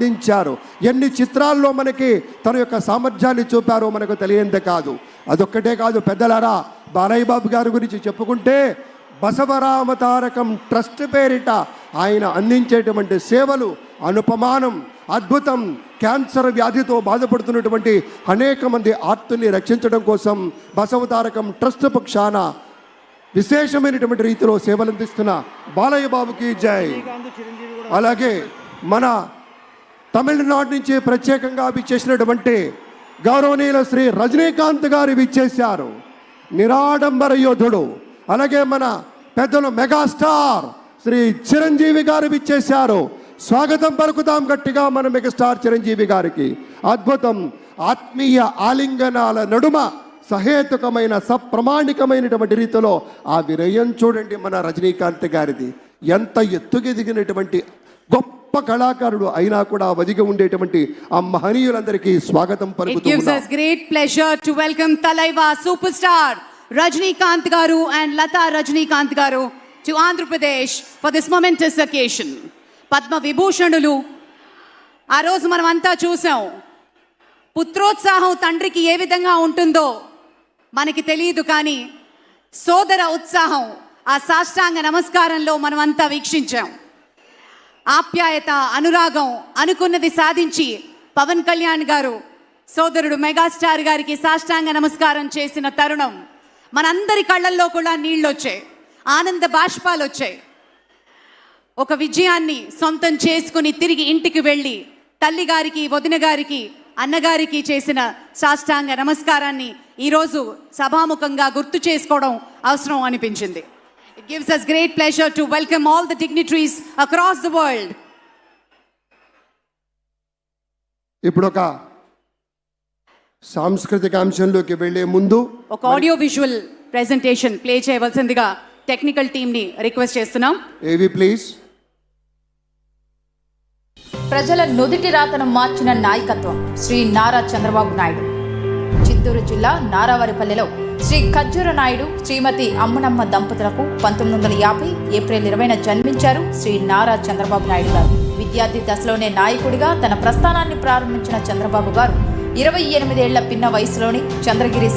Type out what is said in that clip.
అందించారు ఎన్ని చిత్రాల్లో మనకి తన యొక్క సామర్థ్యాన్ని చూపారో మనకు తెలియందే కాదు. అదొక్కటే కాదు పెద్దలారా బాలయ్య బాబు గారి గురించి చెప్పుకుంటే బసవరామతారకం ట్రస్ట్ పేరిట ఆయన అందించేటువంటి సేవలు అనుపమానం అద్భుతం క్యాన్సర్ వ్యాధితో బాధపడుతున్నటువంటి అనేక మంది ఆర్తుల్ని రక్షించడం కోసం బసవతారకం ట్రస్ట్ పక్షాన విశేషమైనటువంటి రీతిలో సేవలు అందిస్తున్న బాలయ్య బాబుకి జై. అలాగే మన తమిళనాడు నుంచి ప్రత్యేకంగా విచ్చేసినటువంటి గౌరవనీయుల శ్రీ రజనీకాంత్ గారు విచ్చేశారు. నిరాడంబర యోధుడు. అలాగే మన పెద్దలు మెగాస్టార్ శ్రీ చిరంజీవి గారు విచ్చేశారు. స్వాగతం పలుకుతాం గట్టిగా మన మెగాస్టార్ చిరంజీవి గారికి. అద్భుతం ఆత్మీయ ఆలింగనాల నడుమ సహేతుకమైన సప్రమాణికమైనటువంటి రీతిలో ఆ విరయం చూడండి మన రజనీకాంత్ గారిది. ఎంత ఎత్తుకెదిగినటువంటి గొప్ప గొప్ప కళాకారుడు అయినా కూడా వదిగా ఉండేటువంటి ఆ మహనీయులందరికీ స్వాగతం పలుకుతూ ఉన్నాం. Great pleasure to welcome Thalaiva superstar Rajinikanth garu and Latha Rajinikanth garu to Andhra Pradesh for this momentous occasion Padma విభూషణులు ఆ రోజు మనం అంతా చూసాం. పుత్రోత్సాహం తండ్రికి ఏ విధంగా ఉంటుందో మనకి తెలియదు కానీ సోదర ఉత్సాహం ఆ సాష్టాంగ నమస్కారంలో మనం అంతా వీక్షించాం. ఆప్యాయత అనురాగం అనుకున్నది సాధించి పవన్ కళ్యాణ్ గారు సోదరుడు మెగాస్టార్ గారికి సాష్టాంగ నమస్కారం చేసిన తరుణం మనందరి కళ్ళల్లో కూడా నీళ్ళు వచ్చాయి ఆనంద బాష్పాలు వచ్చాయి ఒక విజయాన్ని సొంతం చేసుకుని తిరిగి ఇంటికి వెళ్ళి తల్లి గారికి వదిన గారికి అన్నగారికి చేసిన సాష్టాంగ నమస్కారాన్ని ఈరోజు సభాముఖంగా గుర్తు చేసుకోవడం అవసరం అనిపించింది. It gives us great pleasure to welcome all the dignitaries across the world ఇప్పుడు ఒక సాంస్కృతిక అంశంలోకి వెళ్ళే ముందు ఒక ఆడియో విజువల్ ప్రెజెంటేషన్ ప్లే చేయవలసిందిగా టెక్నికల్ టీంని రిక్వెస్ట్ చేస్తున్నాం. ఏవి ప్లీజ్ ప్రజల నుదిటి రాతను మార్చిన నాయకత్వం శ్రీ నారా చంద్రబాబు నాయుడు. చిత్తూరు జిల్లా నారావారిపల్లెలో శ్రీ ఖజ్జూర నాయుడు శ్రీమతి అమ్మనమ్మ దంపతులకు పంతొమ్మిది వందల యాభై ఏప్రిల్ ఇరవైన జన్మించారు శ్రీ నారా చంద్రబాబు నాయుడు గారు. విద్యార్థి దశలోనే నాయకుడిగా తన ప్రస్థానాన్ని ప్రారంభించిన చంద్రబాబు గారు ఇరవై ఎనిమిదేళ్ళ పిన్న వయసులోని చంద్రగిరి